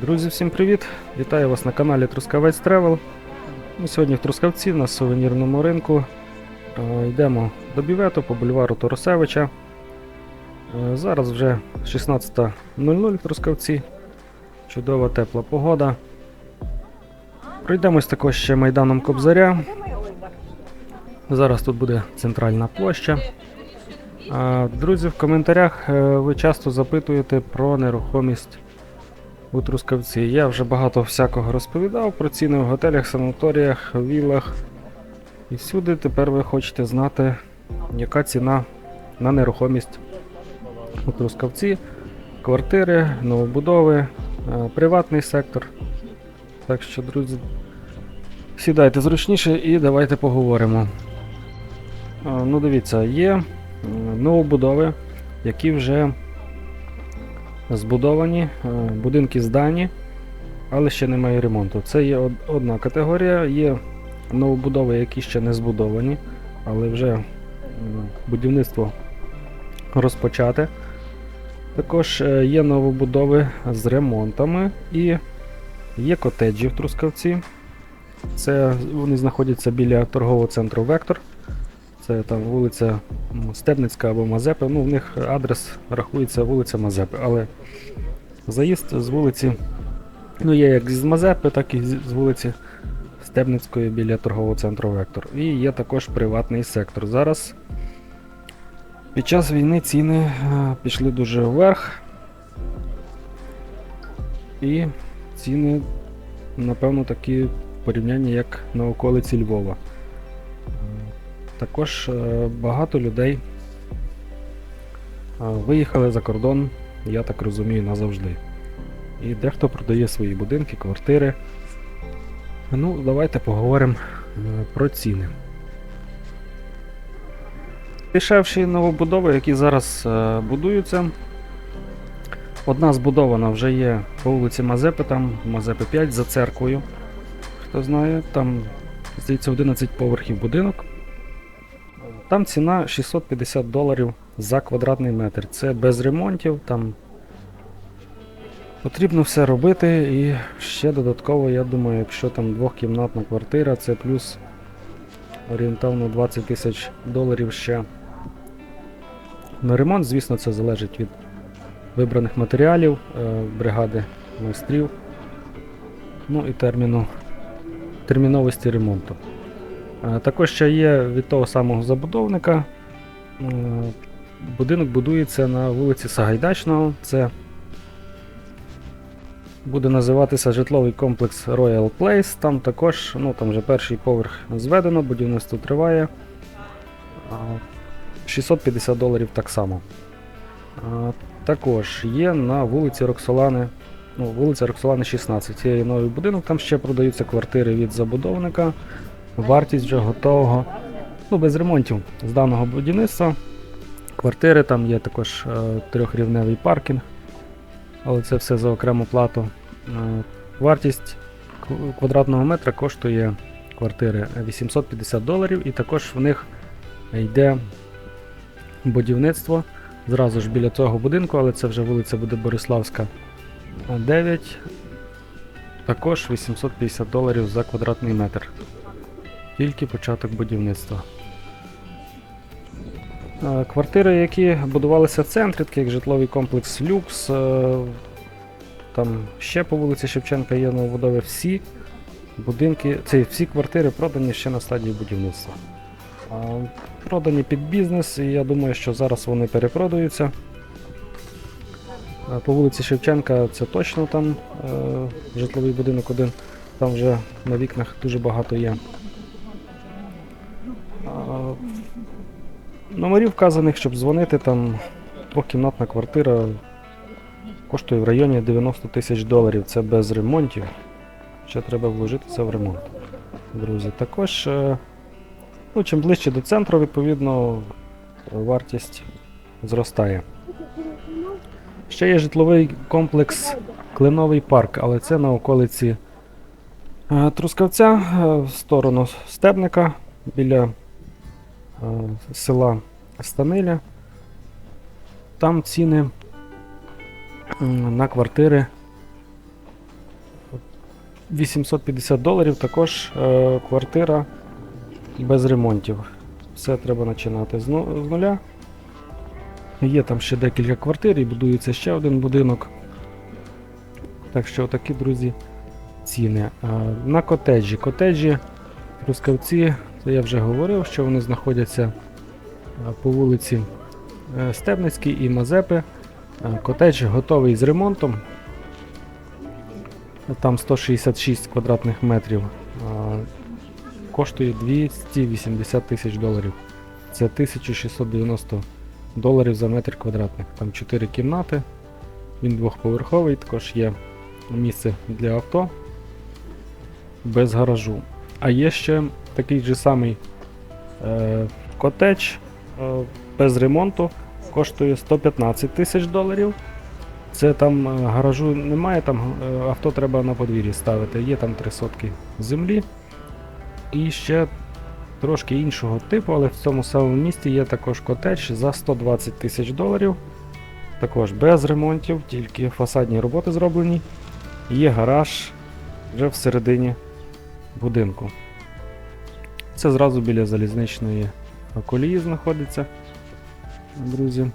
Друзі, всім привіт! Вітаю вас на каналі Трускавець Тревел. Ми сьогодні в Трускавці на сувенірному ринку. Е, Йдемо до бювету по бульвару Торосевича. Е, Зараз вже 16.00 в Трускавці. Чудова тепла погода. Пройдемось також ще майданом Кобзаря. Зараз тут буде центральна площа. Друзі, в коментарях е, ви часто запитуєте про нерухомість у Трускавці. Я вже багато всякого розповідав про ціни в готелях, санаторіях, віллах. І всюди тепер ви хочете знати, яка ціна на нерухомість у Трускавці, квартири, новобудови, е, приватний сектор. Так що, друзі, сідайте зручніше і давайте поговоримо. Е, Ну, дивіться, є новобудови, які вже збудовані, е, будинки здані, але ще немає ремонту. Це є одна категорія, є новобудови, які ще не збудовані, але вже будівництво розпочате. Також е, є новобудови з ремонтами і є котеджі в Трускавці. Це вони знаходяться біля торгового центру Вектор. Це там вулиця Стебницька або Мазепи. Ну, в них адрес рахується вулиця Мазепи, але заїзд з вулиці, ну, є як з Мазепи, так і з вулиці Стебницької біля торгового центру Вектор. І є також приватний сектор. Зараз під час війни ціни е, пішли дуже вверх. І ціни, напевно, такі в порівнянні як на околиці Львова. Також е, багато людей е, виїхали за кордон, я так розумію, назавжди. І дехто продає свої будинки, квартири. Ну, давайте поговоримо е, про ціни. Дешевші новобудови, які зараз будуються. Одна збудована вже є по вулиці Мазепи, там Мазепи 5 за церквою. Хто знає, там, здається, 11 поверхів будинок. Там ціна 650 доларів за квадратний метр. Це без ремонтів, там потрібно все робити. І ще додатково, я думаю, якщо там двохкімнатна квартира, це плюс орієнтовно 20 тисяч доларів ще. На ремонт, звісно, це залежить від вибраних матеріалів, е, бригади майстрів, ну і терміну, терміновості ремонту. Е, Також ще є від того самого забудовника. Е, Будинок будується на вулиці Сагайдачного. Це буде називатися житловий комплекс Royal Place. Там також, ну там вже перший поверх зведено, будівництво триває. 650 доларів так само. Також є на вулиці Роксолани. Ну, вулиця Роксолани 16. Це є новий будинок, там ще продаються квартири від забудовника. Вартість вже готового. Ну, без ремонтів з даного будівництва. Квартири, там є також е, трьохрівневий паркінг, але це все за окрему плату. Е, вартість квадратного метра коштує квартири 850 доларів, і також в них йде будівництво зразу ж біля цього будинку, але це вже вулиця буде Бориславська 9. Також 850 доларів за квадратний метр. Тільки початок будівництва. Е, Квартири, які будувалися в центрі, такі як житловий комплекс Люкс, е, там ще по вулиці Шевченка є новобудови, всі будинки, це всі квартири продані ще на стадії будівництва. Продані під бізнес, і я думаю, що зараз вони перепродаються. Е, По вулиці Шевченка це точно там е, житловий будинок один, там вже на вікнах дуже багато є. Номерів вказаних, щоб дзвонити, там двохкімнатна квартира коштує в районі 90 тисяч доларів. Це без ремонтів. Ще треба вложитися в ремонт. Друзі, також, е, ну, чим ближче до центру, відповідно, вартість зростає. Ще є житловий комплекс Кленовий парк, але це на околиці е, Трускавця, е, в сторону Стебника біля села Станиля. Там ціни на квартири 850 доларів також е, квартира без ремонтів. Все треба починати з, ну- нуля. Є там ще декілька квартир і будується ще один будинок. Так що такі, друзі, ціни. На котеджі. Котеджі, Трускавці, це я вже говорив, що вони знаходяться по вулиці е, Стебницькій і Мазепи. Е, Котедж готовий з ремонтом. Там 166 квадратних метрів. Коштує 280 тисяч доларів. Це 1690 доларів за метр квадратний. Там 4 кімнати. Він двохповерховий, також є місце для авто без гаражу. А є ще такий же самий е, котедж е, без ремонту. Коштує 115 тисяч доларів. Це там е, гаражу немає, там е, авто треба на подвір'ї ставити. Є там 3 сотки землі. І ще трошки іншого типу, але в цьому самому місті є також котедж за 120 тисяч доларів. Також без ремонтів, тільки фасадні роботи зроблені. Є гараж вже всередині будинку. Це зразу біля залізничної колії знаходиться, друзі.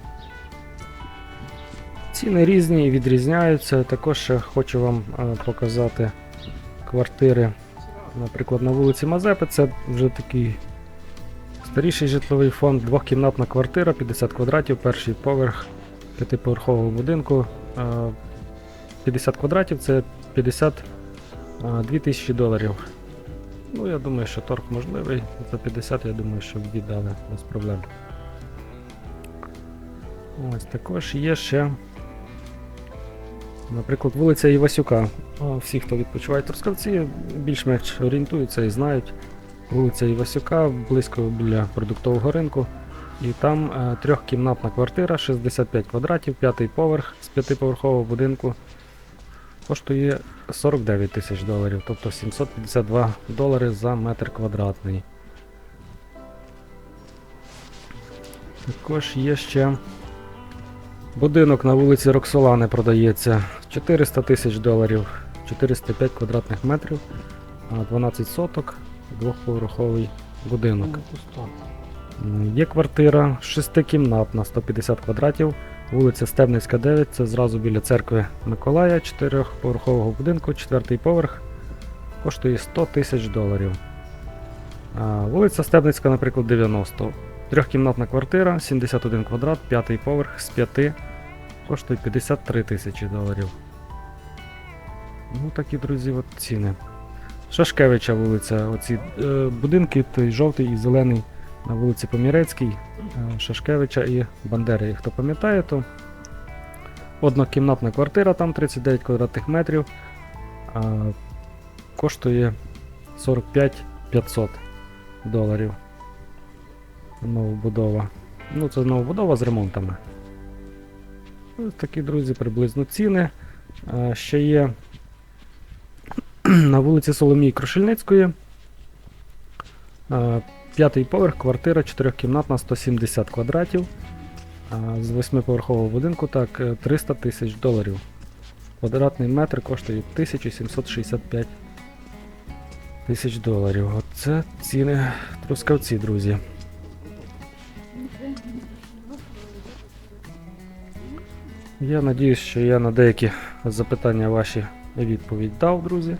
Ціни різні і відрізняються. Також хочу вам е, показати квартири, наприклад, на вулиці Мазепи. Це вже такий старіший житловий фонд, двохкімнатна квартира, 50 квадратів, перший поверх п'ятиповерхового будинку. Е, 50 квадратів це 52 тисячі доларів. Ну, я думаю, що торг можливий. За 50, я думаю, що віддали без проблем. Ось також є ще. Наприклад, вулиця Івасюка. Всі, хто відпочивають в Трускавці, більш-менш орієнтуються і знають. Вулиця Івасюка близько біля продуктового ринку. І там е, трьохкімнатна квартира, 65 квадратів, п'ятий поверх з п'ятиповерхового будинку. Коштує 49 тисяч доларів, тобто 752 долари за метр квадратний. Також є ще будинок на вулиці Роксолани продається 400 тисяч доларів, 405 квадратних метрів, 12 соток, двохповерховий будинок. Є квартира шестикімнатна, 150 квадратів, вулиця Стебницька, 9, це зразу біля церкви Миколая, 4-поверхового будинку, четвертий поверх, коштує 100 тисяч доларів. А, вулиця Стебницька, наприклад, 90. Трьохкімнатна квартира, 71 квадрат, п'ятий поверх з 5, коштує 53 тисячі доларів. Ну, такі, друзі, от ціни. Шашкевича вулиця, оці е, будинки, той жовтий і зелений на вулиці Помірецькій, е, Шашкевича і Бандери. Хто пам'ятає, то однокімнатна квартира, там 39 квадратних метрів, коштує 45 500 доларів. Новобудова. Ну, це новобудова з ремонтами. Ось такі, друзі, приблизно ціни. А, ще є на вулиці Соломії Крушельницької. П'ятий поверх, квартира, 4-кімнатна, 170 квадратів. З восьмиповерхового будинку так, е, 300 тисяч доларів. Квадратний метр коштує 1765 тисяч доларів. Оце ціни трускавці, друзі. Я надіюсь, що я на деякі запитання ваші відповідь дав, друзі.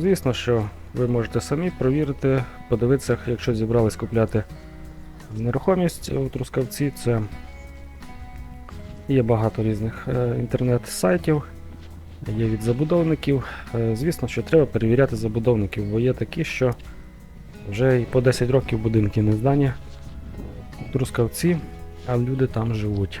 Звісно, що ви можете самі провірити, подивитися, якщо зібрались купляти нерухомість у Трускавці, це є багато різних е, інтернет-сайтів, є від забудовників. Е, Звісно, що треба перевіряти забудовників, бо є такі, що вже і по 10 років будинки не здані у Трускавці, а люди там живуть.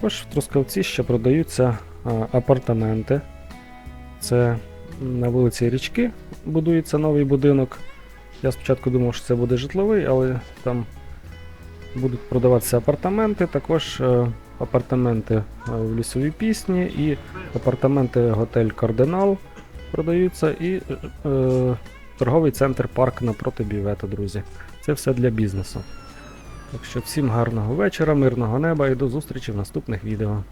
Також в Трускавці ще продаються апартаменти Це на вулиці Річки будується новий будинок. Я спочатку думав, що це буде житловий, але там будуть продаватися апартаменти, також е, апартаменти е, в лісовій пісні і апартаменти готель Кардинал продаються, і е, торговий центр парк напроти бівета, друзі. Це все для бізнесу. Так що всім гарного вечора, мирного неба і до зустрічі в наступних відео.